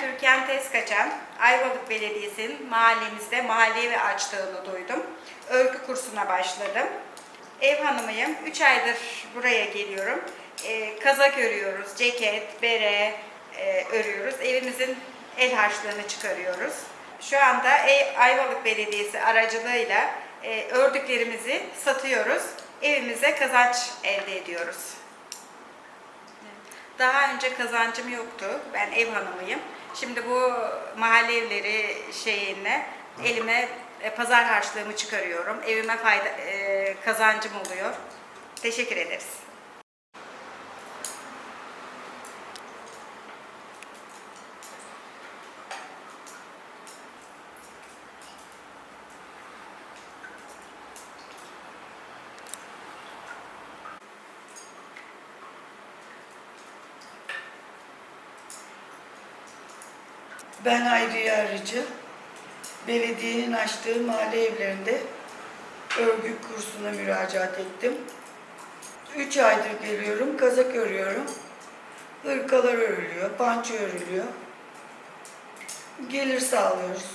Türkan Tezkaçan, Ayvalık Belediyesi'nin mahallemizde mahalle evi açtığını duydum. Örgü kursuna başladım. Ev hanımıyım. 3 aydır buraya geliyorum. Ee, kazak örüyoruz, ceket, bere e, örüyoruz. Evimizin el harçlığını çıkarıyoruz. Şu anda Ayvalık Belediyesi aracılığıyla e, ördüklerimizi satıyoruz. Evimize kazanç elde ediyoruz. Daha önce kazancım yoktu. Ben ev hanımıyım. Şimdi bu mahalle evleri şeyine elime e, pazar harçlığımı çıkarıyorum. Evime fayda e, kazancım oluyor. Teşekkür ederiz. Ben Hayriye Arıcı. Belediyenin açtığı mahalle evlerinde örgü kursuna müracaat ettim. Üç aydır geliyorum, kazak örüyorum. Hırkalar örülüyor, panço örülüyor. Gelir sağlıyoruz.